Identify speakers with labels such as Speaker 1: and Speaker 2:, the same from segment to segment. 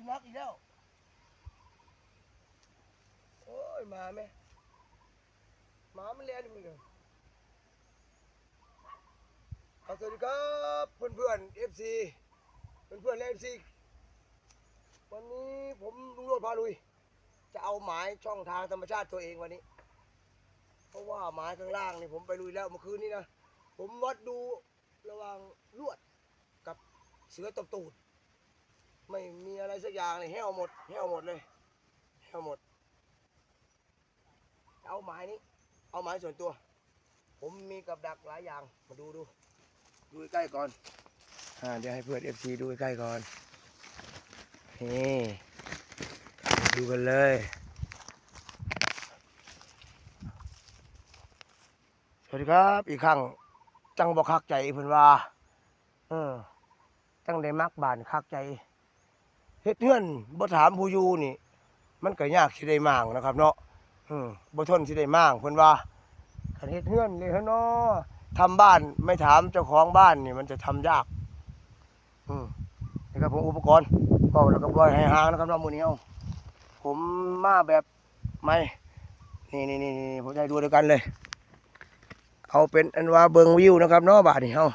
Speaker 1: ุนัขอีกแล้ว โอ้ยมาไหมหมามันเลี้ยงอยู่เลยเอสวัสดีครับเพื่อนเพื่อนเอฟซีเพื่อนเพื่อนเอฟซีวันนี้ผมลุงโรดพาลุย จะเอาหมายช่องทางธรรมชาติตัวเองวันนี้ เพราะว่าหมายข้างล่างนี่ผมไปลุยแล้วเมื่อคืนนี้นะ ผมวัดดูระหว่างลวดกับเสือตบตูด ไม่มีอะไรสักอย่างเลยแห้วหมดแห้วหมดเลยแห้วหมด เอาหมายนี้ เอาหมายส่วนตัว ผมมีกับดักหลายอย่าง มาดูดูดูใกล้ก่อนอ่าเดี๋ยวให้เพื่อนเอฟซีดูใกล้ก่อนนี่ดูกันเลยสวัสดีครับอีกครั้งจังบอกคักใจเพิ่นว่าเออจังได้มักบานคักใจ เฮ็ดเฮือนบ่ถามผู้อยู่นี่ มันก็ยากสิได้มางนะครับ เนาะอืมบ่ทนสิได้มางเพิ่นว่าคันเฮ็ดเฮือนเลยเนาะทำบ้านไม่ถามเจ้าของบ้านนี่ มันจะทำยากอืมนี่ครับผมอุปกรณ์ก็แล้วก็ปล่อยให้ห่างนะครับเนาะมื้อนี้เอาผมมาแบบไม่นี่นี่นี่นี่ผมจะให้ดูด้วยกันเลย เอาเป็นอันว่าเบิงวิวนะครับเนาะบาดนี้เฮา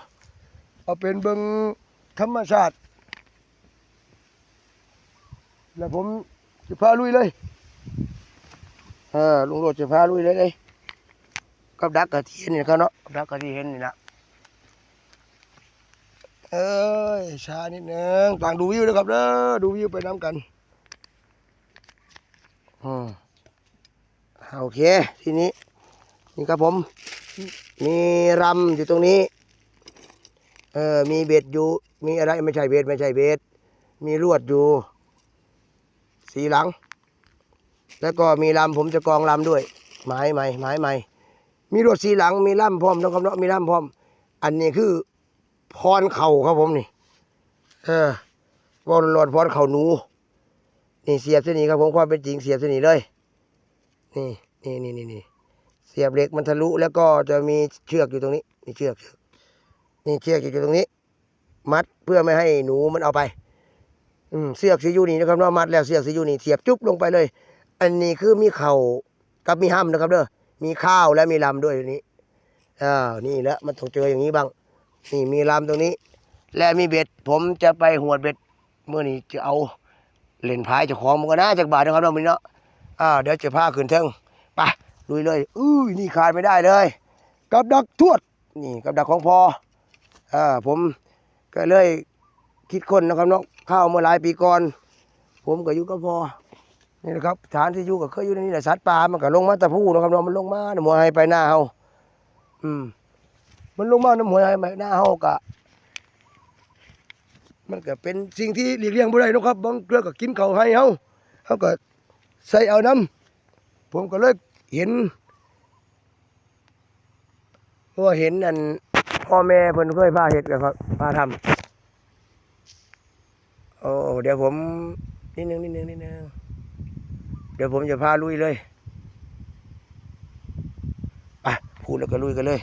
Speaker 1: เอาเป็นเบิงธรรมชาติ แล้วผมจะพาลุยเลยเออลุงโรดจะพาลุยเลยเลยกับดักกะที่เห็นนี่นะครับเนาะกับดักกะที่เห็นนี่นะเอ้ยช้านิดนึงต่างดูวิวนะครับเด้อดูวิวไปน้ำกันอืมโอเคทีนี้นี่ครับผม มีรำอยู่ตรงนี้ เออมีเบ็ดอยู่ มีอะไรไม่ใช่เบ็ดไม่ใช่เบ็ด มีลวดอยู่ สีหลัง แล้วก็มีลำผมจะกองลำด้วย ไม้ใหม่ไม้ใหม่ มีลวดสีหลังมีลำพร้อมนะครับเนาะมีลำพร้อม อันนี้คือพรเข่าครับผมนี่ เออวอลลอดพรเข่าหนู นี่เสียบเส้นนี้ครับผมความเป็นจริงเสียบเส้นนี้เลย นี่นี่นี่นี่นี่เสียบเหล็กมันทะลุแล้วก็จะมีเชือกอยู่ตรงนี้นี่เชือกนี่เชือกอยู่ตรงนี้ มัดเพื่อไม่ให้หนูมันเอาไป อืมเสือกสีอยู่นี่นะครับเนาะมัดแล้วเสือกสีอยู่นี่เสียบจุ๊บลงไปเลย อันนี้คือมีเข่ากับมีห้ำนะครับเด้อมีข้าวและมีลำด้วยตัวนี้อ่านี่แหละมันต้องเจออย่างนี้บ้าง นี่มีลำตรงนี้ และมีเบ็ด ผมจะไปหวดเบ็ดเมื่อนี้จะเอาเล่นพายจะของมันก็น่าจากบาทนะครับเนาะมีเนาะอ่าเดี๋ยวจะพาขึ้นเทิงไปลุยเลยอุ้ยนี่ขาดไม่ได้เลย กับดักทวด นี่กับดักของพออ่าผมก็เลย คิดคนนะครับเนาะข้าวเมื่อหลายปีก่อน ผมก็อยู่กับพอนี่นะครับฐานที่อยู่ก็เคยอยู่ในนี่แหละสัตว์ป่ามันก็ลงมาตะพูนะครับเนาะมันลงมาหน้ำหัวให้ไปหน้าเฮาอืม มันลงมาหน้ำหัวให้ไปหน้าเฮากะ มันก็เป็นสิ่งที่หลีกเลี่ยงบ่ได้นะครับบางเทื่อก็กินเขาให้เฮาเฮาก็ใส่เอาน้ำผมก็เลยเห็นเพราะว่าเห็นอันพ่อแม่เพิ่นเคยพาเห็ดกันครับพาทำ โอ้เดี๋ยวผมนิดนึงนิดนึงนิดนึงเดี๋ยวผมจะพาลุยเลยไปพูดแล้วก็ลุยกันเลย